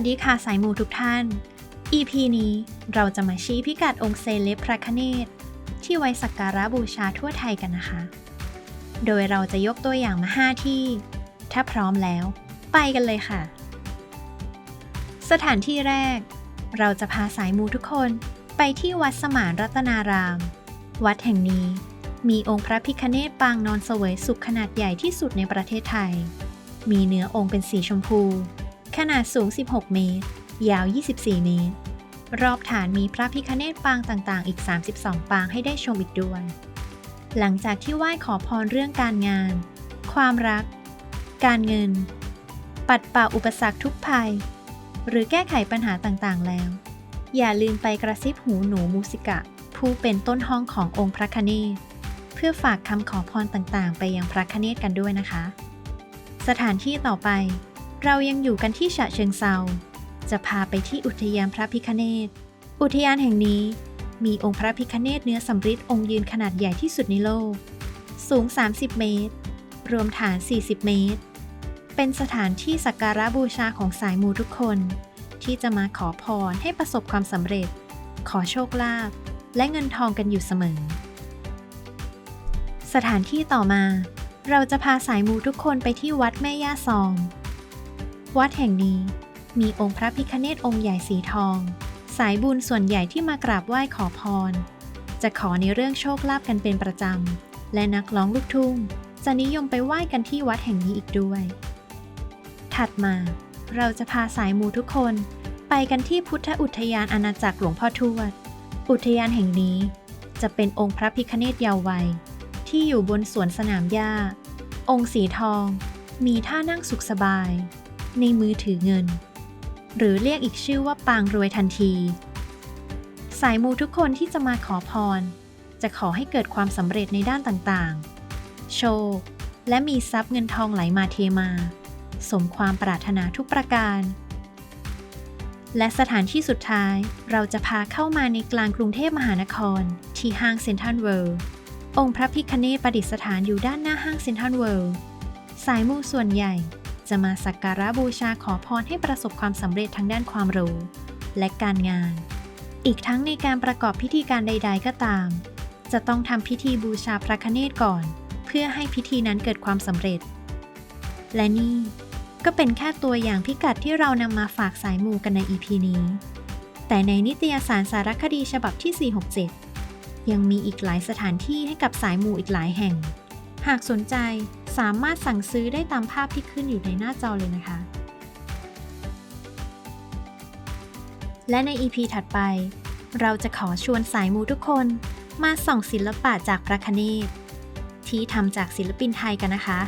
วัสดีค่ะสายมูทุกท่าน EP นี้เราจะมาชี้พิกัดองค์เซเลบพระคเนศที่ไว้สักการะบูชาทั่วไทยกันนะคะ โดยเราจะยกตัวอย่างมา 5 ที่ ถ้าพร้อมแล้ว ไปกันเลยค่ะ สถานที่แรก เราจะพาสายมูทุกคนไปที่วัดสมานรัตนาราม วัดแห่งนี้มีองค์พระพิคเนศปางนอนเสวยสุขขนาดใหญ่ที่สุดในประเทศไทย มีเนื้อองค์เป็นสีชมพู ขนาดสูง 16 เมตร ยาว 24 เมตร รอบฐานมีพระพิคเนศปางต่างๆ อีก 32 ปางให้ได้ชมอีกด้วย หลังจากที่ไหว้ขอพรเรื่องการงาน ความรัก การเงิน ปัดเป่าอุปสรรคทุกภัย หรือแก้ไขปัญหาต่างๆ แล้ว อย่าลืมไปกระซิบหูหนูมูสิกะ ผู้เป็นต้นห้องขององค์พระคเนศเพื่อฝากคำขอพรต่างๆ ไปยังพระคเนศกันด้วยนะคะ สถานที่ต่อไป เรายังอยู่กันที่ฉะเชิงเซา จะพาไปที่อุทยานพระพิคเนศอุทยานแห่งนี้มีองค์พระพิคเนศเนื้อสำริดองค์ยืนขนาดใหญ่ที่สุดในโลก สูง 30 เมตร รวมฐาน 40 เมตร เป็นสถานที่สักการะบูชาของสายมูทุกคน ที่จะมาขอพรให้ประสบความสำเร็จ ขอโชคลาภและเงินทองกันอยู่เสมอ สถานที่ต่อมา เราจะพาสายมูทุกคนไปที่วัดแม่ย่าซอง วัดแห่งนี้มีองค์พระพิคเนตองค์ใหญ่สีทอง สายบุญส่วนใหญ่ที่มากราบไหว้ขอพร จะขอในเรื่องโชคลาภกันเป็นประจำ และนักร้องลูกทุ่ง จะนิยมไปไหว้กันที่วัดแห่งนี้อีกด้วย ถัดมาเราจะพาสายมูทุกคน ไปกันที่พุทธอุทยานอาณาจักรหลวงพ่อทวด อุทยานแห่งนี้ จะเป็นองค์พระพิคเนตเยาว์วัย ที่อยู่บนสวนสนามหญ้า องค์สีทอง มีท่านั่งสุขสบาย ในมือถือเงิน หรือเรียกอีกชื่อว่าปางรวยทันที สายมูทุกคนที่จะมาขอพร จะขอให้เกิดความสำเร็จในด้านต่างๆ โชค และมีทรัพย์เงินทองไหลมาเทมา สมความปรารถนาทุกประการ และสถานที่สุดท้ายเราจะพาเข้ามาในกลางกรุงเทพมหานคร ที่ห้างเซ็นทรัลเวิลด์องค์พระพิคเนศประดิษฐานอยู่ด้านหน้าห้างเซ็นทรัลเวิลด์สายมูส่วนใหญ่ จะมาสักการะบูชาขอพรให้ประสบความสำเร็จทางด้านความรู้ และการงาน อีกทั้งในการประกอบพิธีการใด ๆ ก็ตาม จะต้องทำพิธีบูชาพระคเนศก่อน เพื่อให้พิธีนั้นเกิดความสำเร็จ และนี่ก็เป็นแค่ตัวอย่างพิกัดที่เรานำมาฝากสายมูกันใน EP นี้ แต่ในนิตยสารสารคดีฉบับที่ 467 ยังมีอีกหลายสถานที่ให้กับสายมูอีกหลายแห่ง หากสนใจสามารถสั่งซื้อได้ตามภาพที่ขึ้นอยู่ในหน้าจอเลยนะคะ และใน EP ถัดไป เราจะขอชวนสายมูทุกคนมาส่องศิลปะจากพระคเนศที่ทำจากศิลปินไทยกันนะคะ